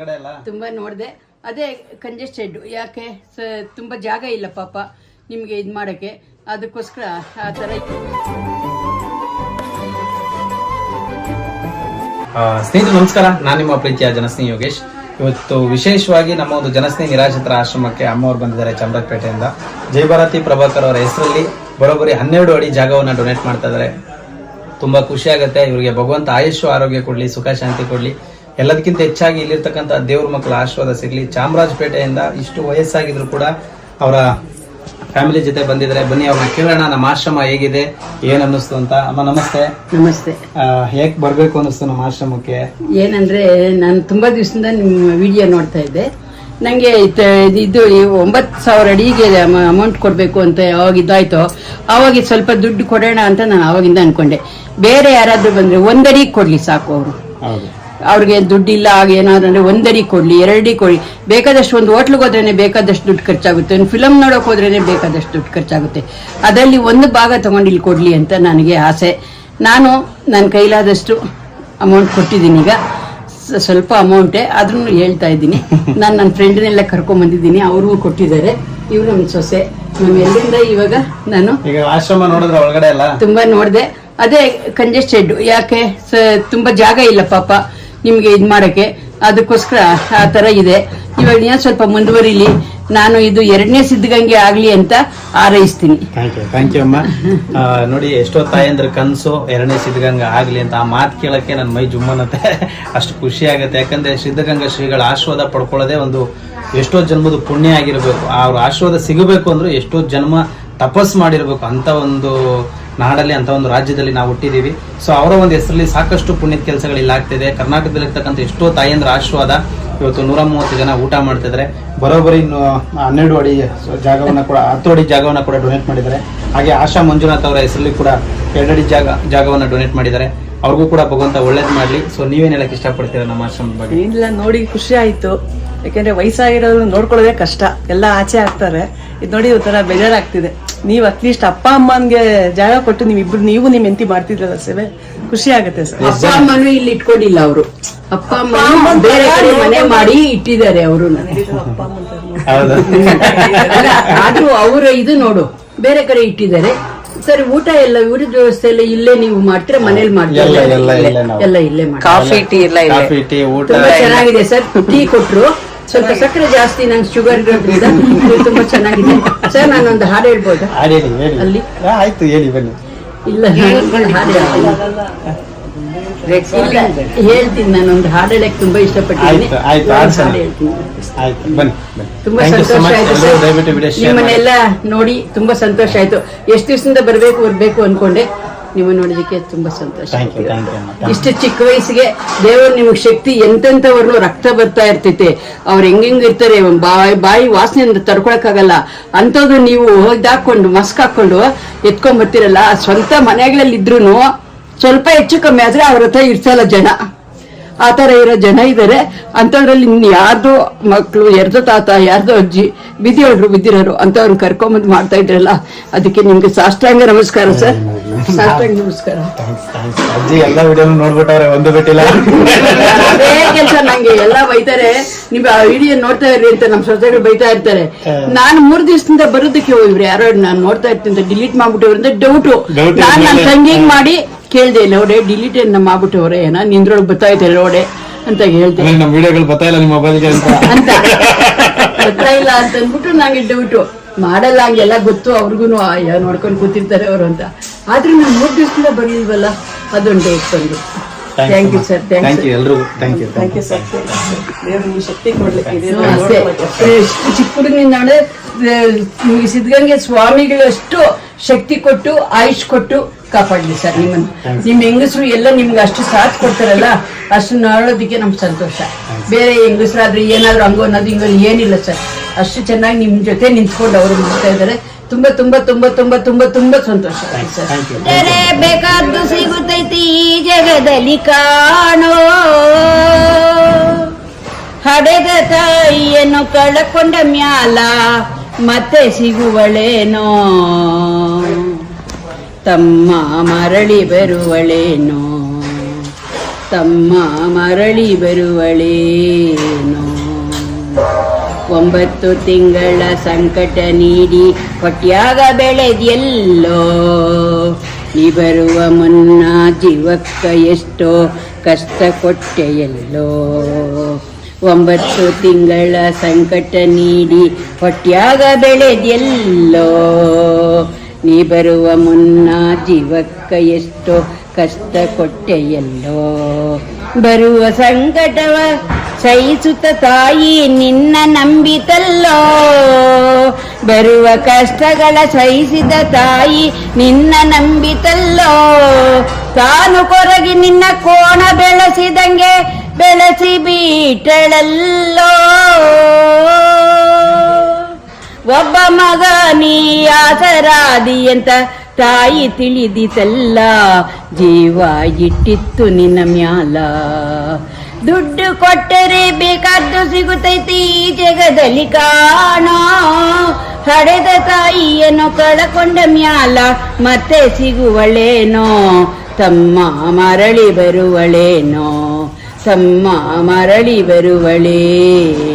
ಒಳಗಡೆ ಎಲ್ಲ ತುಂಬಾ ನೋಡಿದೆ. ಅದೇ ಕಂಜೆಸ್ಟೆಡ್ ಯಾಕೆ? ತುಂಬಾ ತುಂಬ ಜಾಗ ಇಲ್ಲ ಪಾಪ ನಿಮಗೆ ಇದು ಮಾಡಕ್ಕೆ. ಅದಕ್ಕೋಸ್ಕರ ಆ ತರ ಸ್ನೇಹಿತರು ನಮಸ್ಕಾರ. ನಾನು ನಿಮ್ಮ ಪ್ರೀತಿಯ ಜನಸ್ನೇಹಿ ಯೋಗೇಶ್. ಇವತ್ತು ವಿಶೇಷವಾಗಿ ನಮ್ಮ ಒಂದು ಜನಸ್ನೇಹಿ ನಿರಾಶ್ರಿತರ ಆಶ್ರಮಕ್ಕೆ ಅಮ್ಮವ್ರು ಬಂದಿದ್ದಾರೆ ಚಾಮರಾಜಪೇಟೆಯಿಂದ ಜಯಭಾರತಿ ಪ್ರಭಾಕರ್ ಅವರ ಹೆಸರಲ್ಲಿ ಬರೋಬ್ಬರಿ ಹನ್ನೆರಡು ಅಡಿ ಜಾಗವನ್ನು ಡೊನೇಟ್ ಮಾಡ್ತಾ ಇದ್ದಾರೆ. ತುಂಬಾ ಖುಷಿ ಆಗುತ್ತೆ. ಇವರಿಗೆ ಭಗವಂತ ಆಯುಷ್ಯ ಆರೋಗ್ಯ ಕೊಡ್ಲಿ ಸುಖ ಶಾಂತಿ ಕೊಡ್ಲಿ. ಎಲ್ಲದಕ್ಕಿಂತ ಹೆಚ್ಚಾಗಿ ಇಲ್ಲಿರ್ತಕ್ಕಂಥ ದೇವ್ರ ಮಕ್ಕಳ ಆಶೀರ್ವಾದ ಸಿಗಲಿ. ಚಾಮರಾಜಪೇಟೆಯಿಂದ ಇಷ್ಟು ವಯಸ್ಸಾಗಿದ್ರು ಕೂಡ ಅವರ ಫ್ಯಾಮಿಲಿ ಜೊತೆ ಬಂದಿದ್ರೆ ಬನ್ನಿ ಅವ್ರನ್ನ ಕೇಳೋಣ. ನಮ್ಮ ಆಶ್ರಮ ಹೇಗಿದೆ? ಏನ್ ಅನ್ನಿಸ್ತು ಅಂತ? ಅಮ್ಮ ನಮಸ್ತೆ. ನಮಸ್ತೆ. ಹೇಗ್ ಬರ್ಬೇಕು ಅನ್ನಿಸ್ತು ನಮ್ಮ ಆಶ್ರಮಕ್ಕೆ? ಏನಂದ್ರೆ ನಾನು ತುಂಬಾ ದಿವಸದಿಂದ ನಿಮ್ಮ ವಿಡಿಯೋ ನೋಡ್ತಾ ಇದ್ದೆ. ನನಗೆ ಇದು ಒಂಬತ್ತು ಸಾವಿರ ಅಡಿಗೆ ಅಮೌಂಟ್ ಕೊಡಬೇಕು ಅಂತ ಯಾವಾಗ ಇದಾಯ್ತೋ ಅವಾಗ ಸ್ವಲ್ಪ ದುಡ್ಡು ಕೊಡೋಣ ಅಂತ ನಾನು ಆವಾಗಿಂದ ಅನ್ಕೊಂಡೆ. ಬೇರೆ ಯಾರಾದರೂ ಬಂದರೆ ಒಂದಡಿ ಕೊಡಲಿ ಸಾಕು ಅವರು. ಅವ್ರಿಗೆ ದುಡ್ಡಿಲ್ಲ ಆಗ ಏನಾದ್ರು ಅಂದ್ರೆ ಒಂದಡಿ ಕೊಡ್ಲಿ ಎರಡಿ ಕೊಡಿ ಬೇಕಾದಷ್ಟು ಒಂದು ಹೋಟ್ಲಿಗೆ ಹೋದ್ರೇನೆ ಬೇಕಾದಷ್ಟು ದುಡ್ಡು ಖರ್ಚಾಗುತ್ತೆ. ಒಂದು ಫಿಲಮ್ ನೋಡೋಕೆ ಹೋದ್ರೇನೆ ಬೇಕಾದಷ್ಟು ದುಡ್ಡು ಖರ್ಚಾಗುತ್ತೆ. ಅದರಲ್ಲಿ ಒಂದು ಭಾಗ ತಗೊಂಡು ಇಲ್ಲಿ ಕೊಡ್ಲಿ ಅಂತ ನನಗೆ ಆಸೆ. ನಾನು ನನ್ನ ಕೈಲಾದಷ್ಟು ಅಮೌಂಟ್ ಕೊಟ್ಟಿದ್ದೀನಿ ಈಗ. ಸ್ವಲ್ಪ ಅಮೌಂಟೇ ಆದ್ರೂ ಹೇಳ್ತಾ ಇದ್ದೀನಿ. ನಾನು ನನ್ನ ಫ್ರೆಂಡ್ನೆಲ್ಲ ಕರ್ಕೊಂಬಂದಿದ್ದೀನಿ ಅವ್ರಿಗೂ ಕೊಟ್ಟಿದ್ದಾರೆ. ಇವ್ರು ನಮ್ಮ ಸೊಸೆ. ನಮ್ಮ ಎಲ್ಲಿಂದ ಇವಾಗ ನಾನು ಈಗ ಆಶ್ರಮ ನೋಡಿದ್ರೆ ಒಳಗಡೆ ಎಲ್ಲ ತುಂಬಾ ನೋಡಿದೆ. ಅದೇ ಕಂಜೆಸ್ಟೆಡ್. ಯಾಕೆ? ತುಂಬಾ ಜಾಗ ಇಲ್ಲ ಪಾಪ. ನಿಮ್ಗೆ ಇದ್ ಮಾಡಕ್ಕೆ. ಅದಕ್ಕೋಸ್ಕರ ಆ ತರ ಇದೆ. ಇವಾಗ ಸ್ವಲ್ಪ ಮುಂದುವರಿಲಿ. ನಾನು ಇದು ಎರಡನೇ ಸಿದ್ಧಗಂಗೆ ಆಗ್ಲಿ ಅಂತ ಆರೈಸ್ತೀನಿ ಥ್ಯಾಂಕ್ ಯು ಥ್ಯಾಂಕ್ ಯು ಅಮ್ಮ. ನೋಡಿ, ಎಷ್ಟೋ ತಾಯಂದ್ರ ಕನಸು ಎರಡನೇ ಸಿದ್ಧಗಂಗೆ ಆಗ್ಲಿ ಅಂತ ಆ ಮಾತು ಕೇಳಕ್ಕೆ ನನ್ನ ಮೈ ಜುಮ್ಮನತ್ತೆ. ಅಷ್ಟು ಖುಷಿ ಆಗುತ್ತೆ. ಯಾಕಂದ್ರೆ ಸಿದ್ಧಗಂಗಾ ಶ್ರೀಗಳ ಆಶೀರ್ವಾದ ಪಡ್ಕೊಳ್ಳೋದೇ ಒಂದು ಎಷ್ಟೋ ಜನ್ಮದ ಪುಣ್ಯ ಆಗಿರ್ಬೇಕು. ಅವ್ರ ಆಶೀರ್ವಾದ ಸಿಗಬೇಕು ಅಂದ್ರೆ ಎಷ್ಟೋ ಜನ್ಮ ತಪಸ್ ಮಾಡಿರ್ಬೇಕು. ಅಂತ ಒಂದು ನಾಡಲ್ಲಿ ಅಂತ ಒಂದು ರಾಜ್ಯದಲ್ಲಿ ನಾವು ಹುಟ್ಟಿದೀವಿ ಸೊ ಅವರ ಒಂದು ಹೆಸರಲ್ಲಿ ಸಾಕಷ್ಟು ಪುಣ್ಯದ ಕೆಲಸಗಳು ಇಲ್ಲಿ ಆಗ್ತಿದೆ. ಕರ್ನಾಟಕದಲ್ಲಿ ಇರ್ತಕ್ಕಂಥ ಎಷ್ಟೋ ತಾಯಿಯಂದ್ರ ಆಶೀರ್ವಾದ ಇವತ್ತು ನೂರ ಮೂವತ್ತು ಜನ ಊಟ ಮಾಡ್ತಿದ್ದಾರೆ. ಬರೋಬ್ಬರಿ ಹನ್ನೆರಡು ಅಡಿ ಜಾಗವನ್ನು ಕೂಡ, ಹತ್ತು ಅಡಿ ಜಾಗವನ್ನು ಕೂಡ ಡೊನೇಟ್ ಮಾಡಿದ್ದಾರೆ. ಹಾಗೆ ಆಶಾ ಮಂಜುನಾಥ್ ಅವರ ಹೆಸರಲ್ಲಿ ಕೂಡ ಎರಡು ಅಡಿ ಜಾಗ, ಜಾಗವನ್ನು ಡೊನೇಟ್ ಮಾಡಿದ್ದಾರೆ. ಅವ್ರಿಗೂ ಕೂಡ ಭಗವಂತ ಒಳ್ಳೇದು ಮಾಡಲಿ. ಸೊ ನೀವೇನು ಹೇಳಕ್ ಇಷ್ಟಪಡ್ತೀರ ನಮ್ಮ ಆಶ್ರಮ ಬಗ್ಗೆ? ಇಲ್ಲ, ನೋಡಿ ಖುಷಿ ಆಯಿತು. ಯಾಕೆಂದರೆ ವಯಸ್ಸಾಗಿರೋರು ನೋಡ್ಕೊಳ್ಳೋದೇ ಕಷ್ಟ. ಎಲ್ಲ ಆಚೆ ಆಗ್ತಾರೆ. ಇದು ನೋಡಿ ಒಂಥರ ಬೇಜಾರಾಗ್ತಿದೆ. ನೀವು ಅಟ್ಲೀಸ್ಟ್ ಅಪ್ಪ ಅಮ್ಮನ್ಗೆ ಜಾಗ ಕೊಟ್ಟು ನೀವಿಬ್ರು ಇಬ್ರು ನೀವು ನಿಮ್ ಎಂತಿ ಮಾಡ್ತಿದ್ರಲ್ಲ ಸೇವೆ ಖುಷಿ ಆಗುತ್ತೆ ಸರ್. ಅಪ್ಪ ಅಮ್ಮನು ಇಲ್ಲಿ ಇಟ್ಕೊಂಡಿಲ್ಲ ಅವರು. ಅಪ್ಪ ಅಮ್ಮ ಬೇರೆ ಕಡೆ ಮನೆ ಮಾಡಿ ಇಟ್ಟಿದ್ದಾರೆ ಅವರು. ಆದ್ರೂ ಅವರ ಇದು ನೋಡು ಬೇರೆ ಕಡೆ ಇಟ್ಟಿದ್ದಾರೆ. ಸರಿ ಊಟ ಎಲ್ಲ ಊಟದ ವ್ಯವಸ್ಥೆ ಎಲ್ಲ ಇಲ್ಲೇ ನೀವು ಮಾಡ್ತೀರಾ? ಮನೇಲಿ ಮಾಡ್ತೀರಾ? ಎಲ್ಲ, ಇಲ್ಲೇ ಕಾಫಿ ಟೀ ಎಲ್ಲ ಕಾಫಿ ಟೀ ಊಟ. ತುಂಬಾ ಚೆನ್ನಾಗಿದೆ ಸರ್. ಟೀ ಕೊಟ್ರು. ಸ್ವಲ್ಪ ಸಕ್ಕರೆ ಜಾಸ್ತಿ ನಂಗೆ ಶುಗರ್ ತುಂಬಾ ಚೆನ್ನಾಗಿದೆ. ಸರ್ ನಾನೊಂದು ಹಾಡು ಹೇಳ್ಬೋದಾ? ಹಾಡು ಹೇಳಿ? ಆಯ್ತು ಹೇಳಿ ಬನ್ನಿ. ಇಲ್ಲ ಹೇಳ್ತೀನಿ. ನಾನೊಂದು ಹಾಡು ಹೇಳಕ್ ತುಂಬಾ ಇಷ್ಟಪಟ್ಟಿದ್ದೀನಿ. ನಿಮ್ಮನ್ನೆಲ್ಲ ನೋಡಿ ತುಂಬಾ ಸಂತೋಷ ಆಯ್ತು. ಎಷ್ಟು ದಿವಸದಿಂದ ಬರ್ಬೇಕು ಬರ್ಬೇಕು ಅನ್ಕೊಂಡೆ. ನೀವು ನೋಡಿದಕ್ಕೆ ತುಂಬಾ ಸಂತೋಷ. ಥ್ಯಾಂಕ್ ಯು ಥ್ಯಾಂಕ್ ಯು ಅಮ್ಮ. Thank you. ಇಷ್ಟು ಚಿಕ್ಕ ವಯಸ್ಸಿಗೆ ದೇವರು ನಿಮಗೆ ಶಕ್ತಿ ಎಂತೆಂಥವ್ರನ್ನು ರಕ್ತ ಬರ್ತಾ ಇರ್ತೈತೆ ಅವ್ರು ಹೆಂಗೆಂಗ್ ಇರ್ತಾರೆ ಬಾಯಿ ಬಾಯಿ ವಾಸನೆಯಿಂದ ತಡ್ಕೊಳಕ್ಕಾಗಲ್ಲ. ಅಂಥದ್ದು ನೀವು ಇದಾಕೊಂಡು ಮಸ್ಕ್ ಹಾಕೊಂಡು ಎತ್ಕೊಂಡ್ ಬರ್ತಿರಲ್ಲ ಸ್ವಂತ ಮನೆಗಳಲ್ಲಿ ಇದ್ರೂನು ಸ್ವಲ್ಪ ಹೆಚ್ಚು ಕಮ್ಮಿ ಆದ್ರೆ ಅವ್ರ ಹತ್ರ ಇರ್ಸಲ್ಲ ಜನ. ಆ ಥರ ಇರೋ ಜನ ಇದ್ದಾರೆ ಅಂಥವ್ರಲ್ಲಿ ಇನ್ನು ಯಾರ್ದೋ ಮಕ್ಕಳು ಯಾರ್ದೋ ತಾತ ಯಾರ್ದೋ ಅಜ್ಜಿ ಬಿದ್ದಿರೋರು ಬಿದ್ದಿರೋರು ಅಂಥವ್ರನ್ನ ಕರ್ಕೊಂಬಂದು ಮಾಡ್ತಾ ಇದ್ರಲ್ಲ ಅದಕ್ಕೆ ನಿಮ್ಗೆ ಸಾಷ್ಟಾಂಗ ನಮಸ್ಕಾರ ಸರ್. ಸಾಷ್ಟಾಂಗ ನಮಸ್ಕಾರ. ಅಜ್ಜಿ ಎಲ್ಲ ವಿಡಿಯೋ ನೋಡ್ಬಿಟ್ಟವ್ರೆ ಒಂದು ಬಿಟ್ಟಿಲ್ಲ. ಅದೇ ಕೆಲಸ ನಂಗೆ ಎಲ್ಲ ಬೈತಾರೆ. ನಿಮ್ಮ ಆ ವಿಡಿಯೋ ನೋಡ್ತಾ ಇರ್ರಿ ಅಂತ ನಮ್ಮ ಸೊಸೆಗಳು ಬೈತಾ ಇರ್ತಾರೆ. ನಾನು ಮೂರ್ ದಿವಸದಿಂದ ಬರೋದಕ್ಕೆ ಹೋಗಿವ್ರಿ ಯಾರೋ ನಾನು ನೋಡ್ತಾ ಇರ್ತೀನಿ ಡಿಲೀಟ್ ಮಾಡ್ಬಿಟ್ಟವ್ರು ಅಂತ ಡೌಟು ನಾನು ನನ್ನ ತಂಗಿಗೆ ಮಾಡಿ ಕೇಳ್ದೆ ನೋಡೆ ಡಿಲೀಟ್ ನಮ್ಮ ಮಾಡ್ಬಿಟ್ಟವ್ರೆ ಏನೋ? ನಿಂದ್ರೊಳಗೆ ಬರ್ತಾ ಇದ್ದಾರೆ ನೋಡೆ ಅಂತ ಹೇಳ್ದೆ. ಆಮೇಲೆ ನಮ್ಮ ವಿಡಿಯೋಗಳು ಬರ್ತಾ ಇಲ್ಲ ನಿಮ್ಮ ಮೊಬೈಲ್ಗೆ ಅಂತ? ಅಂತ. ಬರ್ತಾ ಇಲ್ಲ ಅಂತ ಅಂದ್ಬಿಟ್ಟು ನಂಗೆ ಡೌಟು ಮಾಡಲ್ಲ ಹಂಗೆಲ್ಲ ಗೊತ್ತು ಅವ್ರಿಗೂ ನೋಡ್ಕೊಂಡು ಕೂತಿರ್ತಾರೆ ಅವರು ಅಂತ. ಆದ್ರೆ ನಾನು ಮೂರ್ ದಿವಸದಿಂದ ಬರ್ಲಿಲ್ವಲ್ಲ? ಅದೊಂದು ಡೌಟ್ ಬಂದು. Thank you sir thank you ಎಲ್ರಿಗೂ. ಥ್ಯಾಂಕ್ ಯು ಥ್ಯಾಂಕ್ ಯು ದೇವ್ರು ನಿಮ್ಗೆ ಶಕ್ತಿ ಕೊಡ್ಲಿಕ್ಕೆ ಅಷ್ಟೇ. ಎಷ್ಟು ಚಿಕ್ಕ ಸಿದ್ಧಗಂಗೆ ಸ್ವಾಮಿಗಳಷ್ಟು ಶಕ್ತಿ ಕೊಟ್ಟು ಆಯುಷ್ ಕೊಟ್ಟು ಕಾಪಾಡ್ಲಿ ಸರ್ ನಿಮ್ಮನ್ನು. ನಿಮ್ಮ ಹೆಂಗಸರು ಎಲ್ಲ ನಿಮ್ಗೆ ಅಷ್ಟು ಸಾಥ್ ಕೊಡ್ತಾರಲ್ಲ ಅಷ್ಟು ನೋಡೋದಕ್ಕೆ ನಮ್ಗೆ ಸಂತೋಷ. ಬೇರೆ ಹೆಂಗಸರಾದ್ರೆ ಏನಾದರೂ ಹಂಗೋ ಅನ್ನೋದು ಹಿಂಗೋ ಏನಿಲ್ಲ ಸರ್. ಅಷ್ಟು ಚೆನ್ನಾಗಿ ನಿಮ್ಮ ಜೊತೆ ನಿಂತ್ಕೊಂಡು ಅವರು ಮಾಡ್ತಾ ಇದ್ದಾರೆ. ತುಂಬಾ ತುಂಬಾ ತುಂಬಾ ತುಂಬಾ ತುಂಬಾ ತುಂಬ ಸಂತೋಷ ಆಯ್ತು ಸರ್. ಥ್ಯಾಂಕ್ ಯು ತೆರೆ ಬೇಕಾದ್ದು ಸಿಗುತ್ತೈತಿ ಈ ಜಗದಲ್ಲಿ ಕಾಣೋ. ಹಡೆದ ತಾಯಿಯನ್ನು ಕಳಕೊಂಡ ಮ್ಯಾಲ ಮತ್ತೆ ಸಿಗುವಳೇನೋ. ತಮ್ಮ ಮರಳಿ ಬರುವಳೇನೋ? ತಮ್ಮ ಮರಳಿ ಬರುವಳೇನೋ? ಒಂಬತ್ತು ತಿಂಗಳ ಸಂಕಟ ನೀಡಿ ಕೊಟ್ಟಿಯಾಗ ಬೆಳೆದೆಲ್ಲೋ ನೀ ಬರುವ ಮುನ್ನ ಜೀವಕ್ಕ ಎಷ್ಟೋ ಕಷ್ಟ ಕೊಟ್ಟೆಯಲ್ಲೋ? ಒಂಬತ್ತು ತಿಂಗಳ ಸಂಕಟ ನೀಡಿ ಹೊಟ್ಟಿಯಾಗ ಬೆಳೆದ್ಯಲ್ಲೋ? ನೀ ಬರುವ ಮುನ್ನ ಜೀವಕ್ಕ ಎಷ್ಟೋ ಕಷ್ಟ ಕೊಟ್ಟೆಯಲ್ಲೋ. ಬರುವ ಸಂಕಟವ ಸಹಿಸುತ್ತ ತಾಯಿ ನಿನ್ನ ನಂಬಿತಲ್ಲೋ. ಬರುವ ಕಷ್ಟಗಳ ಸಹಿಸಿದ ತಾಯಿ ನಿನ್ನ ನಂಬಿತಲ್ಲೋ. ತಾನು ಕೊರಗಿ ನಿನ್ನ ಕೋಣ ಬೆಳೆಸಿದಂಗೆ ಬೆಳೆಸಿ ಬಿಟ್ಟಳಲ್ಲೋ ಒಬ್ಬ ಮಗ ನೀ ಆಸರಾದಿ ಅಂತ ತಾಯಿ ತಿಳಿದಿತಲ್ಲ. ಜೀವ ಇಟ್ಟಿತ್ತು ನಿನ್ನ ಮ್ಯಾಲ. ದುಡ್ಡು ಕೊಟ್ಟರೆ ಬೇಕಾದ್ದು ಸಿಗುತ್ತೈತಿ ಈ ಜಗದಲ್ಲಿ ಕಾಣೋ. ಹಡೆದ ತಾಯಿಯನ್ನು ಕಳಕೊಂಡ ಮ್ಯಾಲ ಮತ್ತೆ ಸಿಗುವಳೇನೋ. ತಮ್ಮ ಮರಳಿ ಬರುವಳೇನೋ. ತಮ್ಮ ಮರಳಿ ಬರುವಳೇನೋ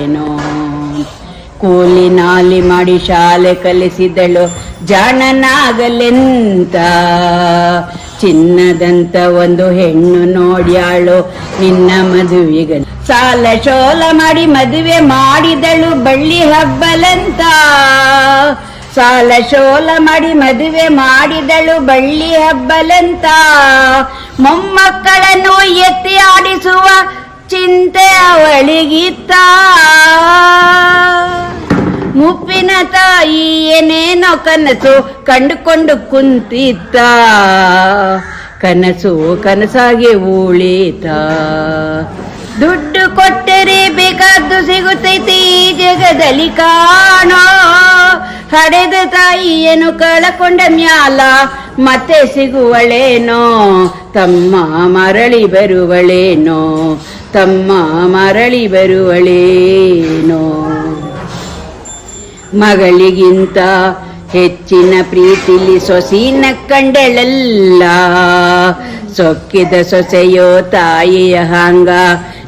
ಕೂಲಿ ನಾಲಿ ಮಾಡಿ ಶಾಲೆ ಕಲಿಸಿದಳು ಜಾಣನಾಗಲೆಂತ. ಚಿನ್ನದಂತ ಒಂದು ಹೆಣ್ಣು ನೋಡ್ಯಾಳು ನಿನ್ನ ಮದುವೆಗ. ಸಾಲ ಶೋಲ ಮಾಡಿ ಮದುವೆ ಮಾಡಿದಳು ಬಳ್ಳಿ ಹಬ್ಬಲಂತ. ಸಾಲ ಶೋಲ ಮಾಡಿ ಮದುವೆ ಮಾಡಿದಳು ಬಳ್ಳಿ ಹಬ್ಬಲಂತ. ಮೊಮ್ಮಕ್ಕಳನ್ನು ಎತ್ತಿ ಆಡಿಸುವ ಚಿಂತೆ ಅವಳಿಗಿತ್ತ. ಮುಪ್ಪಿನ ತಾಯಿ ಏನೇನೋ ಕನಸು ಕಂಡುಕೊಂಡು ಕುಂತಿತ್ತ ಕನಸು ಕನಸಾಗಿ ಉಳಿತ. ದುಡ್ಡು ಕೊಟ್ಟರೆ ಬೇಕಾದ್ದು ಸಿಗುತ್ತೈತಿ ಜಗದಲ್ಲಿ ಕಾಣೋ. ಹಡೆದ ತಾಯಿಯನ್ನು ಕಳಕೊಂಡ ಮ್ಯಾಲ ಮತ್ತೆ ಸಿಗುವಳೇನೋ. ತಮ್ಮ ಮರಳಿ ಬರುವಳೇನೋ. ತಮ್ಮ ಮರಳಿ ಬರುವಳೇನೋ? ಮಗಳಿಗಿಂತ ಹೆಚ್ಚಿನ ಪ್ರೀತಿಲಿ ಸೊಸಿನ ಕಂಡಳಲ್ಲ. ಸೊಕ್ಕಿದ ಸೊಸೆಯೋ ತಾಯಿಯ ಹಾಂಗ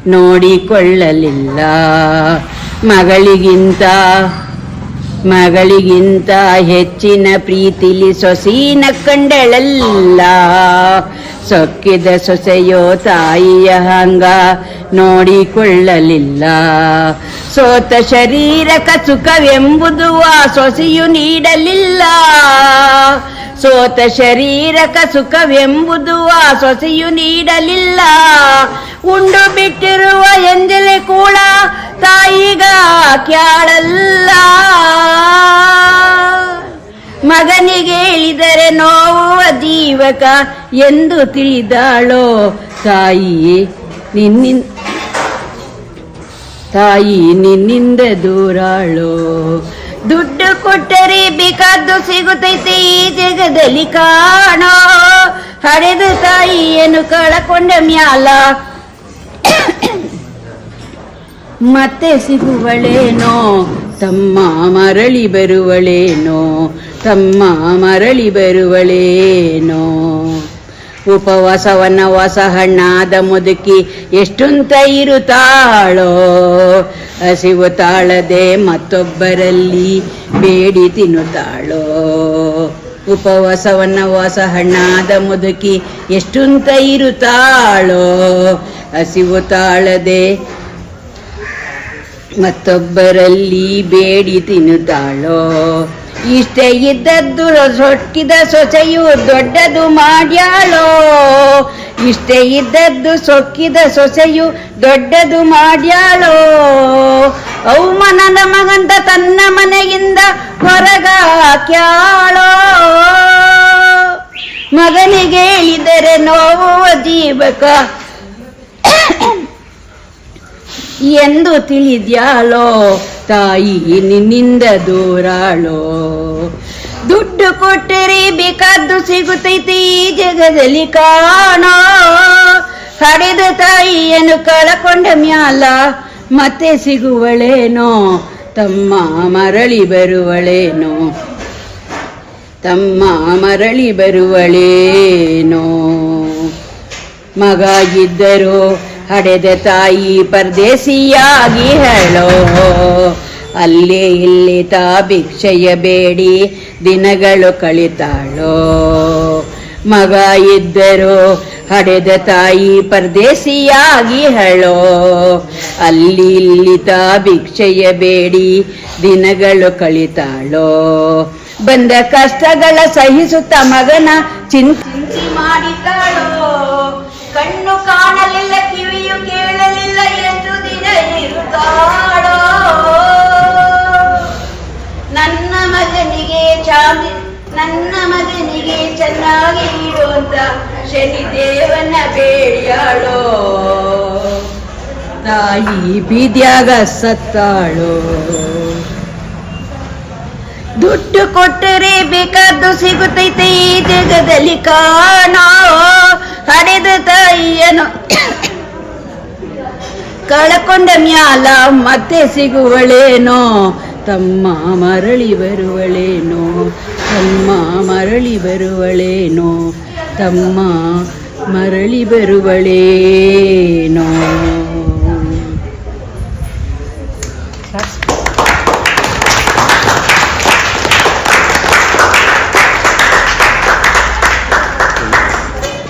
ನೋಡಿಕೊಳ್ಳಲಿಲ್ಲ. ಮಗಳಿಗಿಂತ ಮಗಳಿಗಿಂತ ಹೆಚ್ಚಿನ ಪ್ರೀತಿಲಿ ಸೊಸೀನ ಕಂಡಳಲ್ಲ. ಸೊಕ್ಕಿದ ಸೊಸೆಯೋ ತಾಯಿಯ ಹಂಗ ನೋಡಿಕೊಳ್ಳಲಿಲ್ಲ. ಸೋತ ಶರೀರಕ ಸುಖವೆಂಬುದು ಆ ಸೊಸೆಯು ನೀಡಲಿಲ್ಲ. ಸೋತ ಶರೀರಕ ಸುಖವೆಂಬುದು ಆ ಸೊಸೆಯು ನೀಡಲಿಲ್ಲ. ಉಂಡು ಬಿಟ್ಟಿರುವ ಎಂಜಲೆ ಕೂಡ ತಾಯಿಗ ಕ್ಯಾಳಲ್ಲ. ಮಗನಿಗೆ ಹೇಳಿದರೆ ನೋವು ಜೀವಕ ಎಂದು ತಿಳಿದಾಳೋ ತಾಯಿ ನಿನ್ನಿಂದ ತಾಯಿ ನಿನ್ನಿಂದ ದೂರಾಳೋ. ದುಡ್ಡು ಕೊಟ್ಟರೆ ಬೇಕಾದ್ದು ಸಿಗುತ್ತೈತೆ ಈ ಜಗದಲ್ಲಿ ಕಾಣೋ. ಹಡೆದ ತಾಯಿಯನ್ನು ಕಳಕೊಂಡ ಮ್ಯಾಲ. ಮತ್ತೆ ಸಿಗುವಳೇನೋ, ತಮ್ಮ ಮರಳಿ ಬರುವಳೇನೋ. ತಮ್ಮ ಮರಳಿ ಬರುವಳೇನೋ. ಉಪವಾಸವನ್ನ ವಾಸ ಹಣ್ಣಾದ ಮುದುಕಿ ಎಷ್ಟುಂತ ಇರುತ್ತಾಳೋ. ಹಸಿವು ತಾಳದೆ ಮತ್ತೊಬ್ಬರಲ್ಲಿ ಬೇಡಿ ತಿನ್ನುತ್ತಾಳೋ. ಉಪವಾಸವನ್ನು ವಾಸಹಣ್ಣಾದ ಹಣ್ಣಾದ ಮುದುಕಿ ಎಷ್ಟುಂತ ಇರುತ್ತಾಳೋ. ಹಸಿವು ತಾಳದೆ ಮತ್ತೊಬ್ಬರಲ್ಲಿ ಬೇಡಿ ತಿನ್ನುತ್ತಾಳೋ. ಇಷ್ಟೇ ಇದ್ದದ್ದು ಸೊಟ್ಟಿದ ಸೊಸೆಯು ದೊಡ್ಡದು ಮಾಡ್ಯಾಳೋ? ಇಷ್ಟೇ ಇದ್ದದ್ದು ಸೊಕ್ಕಿದ ಸೊಸೆಯು ದೊಡ್ಡದು ಮಾಡ್ಯಾಳೋ? ಅವಮಾನದ ಮಗಂತ ತನ್ನ ಮನೆಯಿಂದ ಹೊರಗಾಕ್ಯಾಳೋ? ಮಗನಿಗೆ ಹೇಳಿದರೆ ನೋವು ಜೀವಕ? ಎಂದು ತಿಳಿದ್ಯಾಳೋ? ತಾಯಿ ನಿನ್ನಿಂದ ದೂರಾಳೋ. ದುಡ್ಡು ಕೊಟ್ಟರೆ ಬೇಕಾದ್ದು ಸಿಗುತ್ತೈತಿ ಈ ಜಗದಲ್ಲಿ ಕಾಣೋ. ಕಡೆದ ತಾಯಿಯನ್ನು ಕಳಕೊಂಡ ಮ್ಯಾಲ ಮತ್ತೆ ಸಿಗುವಳೇನೋ. ತಮ್ಮ ಮರಳಿ ಬರುವಳೇನೋ. ತಮ್ಮ ಮರಳಿ ಬರುವಳೇನೋ. ಮಗ ಹಡೆದ ತಾಯಿ ಪರದೇಸಿಯಾಗಿ ಹೇಳೋ, ಅಲ್ಲಿ ಇಲ್ಲಿ ತಾ ಭಿಕ್ಷೆಯ ಬೇಡಿ, ದಿನಗಳು ಕಳಿತಾಳೋ. ಮಗ ಇದ್ದರು ಹಡೆದ ತಾಯಿ ಪರದೇಸಿಯಾಗಿ ಹೇಳೋ, ಅಲ್ಲಿ ಇಲ್ಲಿ ತಾ ಭಿಕ್ಷೆಯ ಬೇಡಿ, ದಿನಗಳು ಕಳಿತಾಳೋ. ಬಂದ ಕಷ್ಟಗಳ ಸಹಿಸುತ್ತ ಮಗನ ಚಿಂತಿ ಮಾಡಿದ್ದಾಳೋ. ಕಣ್ಣು ಕಾಣಲಿಲ್ಲ ಕಿವಿಯು ಕೇಳಲಿಲ್ಲ ಎಷ್ಟು ದಿನ ಇರುತ್ತಾಳೋ? ನನ್ನ ಮಗನಿಗೆ ಚಾಮಿ, ನನ್ನ ಮಗನಿಗೆ ಚೆನ್ನಾಗಿ ಇಡುವಂತ ಶನಿದೇವನ ಬೇಡಿಯಾಳೋ? ತಾಯಿ ಬೀದ್ಯಾಗ ಸತ್ತಾಳೋ? ದುಡ್ಡು ಕೊಟ್ಟರೆ ಬೇಕಾದ್ದು ಸಿಗುತ್ತೈತೆ ಈ ಜಗದಲ್ಲಿ ಕಾಣೋ? ಹಡೆದ ತಾಯಿಯನು ಕಳಕೊಂಡ ಮ್ಯಾಲ ಮತ್ತೆ ಸಿಗುವಳೇನೋ ತಮ್ಮ ಮರಳಿ ಬರುವಳೇನೋ ತಮ್ಮ ಮರಳಿ ಬರುವಳೇನೋ ತಮ್ಮ ಮರಳಿ ಬರುವಳೇನೋ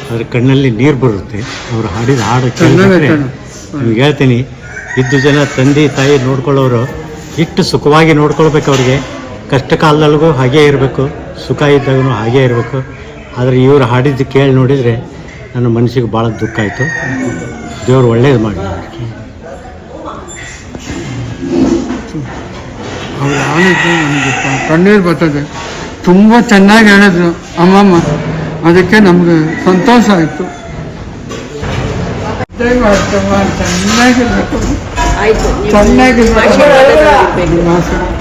ಅದ್ರ ಕಣ್ಣಲ್ಲಿ ನೀರು ಬರುತ್ತೆ ಅವ್ರು ಹಾಡಿದ ಹಾಡು ಕೇಳಿದ್ರೆ ನಿಮ್ಗೆ ಹೇಳ್ತೀನಿ, ಇದ್ದು ಜನ ತಂದೆ, ತಾಯಿ ನೋಡ್ಕೊಳ್ಳೋರು ಇಷ್ಟು ಸುಖವಾಗಿ ನೋಡ್ಕೊಳ್ಬೇಕು ಅವ್ರಿಗೆ. ಕಷ್ಟ ಕಾಲದಲ್ಲಿಗೂ ಹಾಗೇ ಇರಬೇಕು, ಸುಖ ಇದ್ದಾಗೂ ಹಾಗೇ ಇರಬೇಕು. ಆದರೆ ಇವರು ಹಾಡಿದ್ದು ಕೇಳಿ ನೋಡಿದರೆ ನನ್ನ ಮನಸ್ಸಿಗೆ ಭಾಳ ದುಃಖ ಆಯಿತು. ದೇವ್ರು ಒಳ್ಳೇದು ಮಾಡಿ. ಕಣ್ಣೀರು ಬರ್ತದೆ. ತುಂಬ ಚೆನ್ನಾಗಿ ಹೇಳಿದ್ರು. ಅಮ್ಮಮ್ಮ, ಅದಕ್ಕೆ ನಮಗೆ ಸಂತೋಷ ಆಯಿತು. ಚೆನ್ನಾಗಿರ್ಬೇಕು. ಆಯ್ತು ಚೆನ್ನಾಗಿರ್ಬೇಕು. ಆಶೀರ್ವಾದ.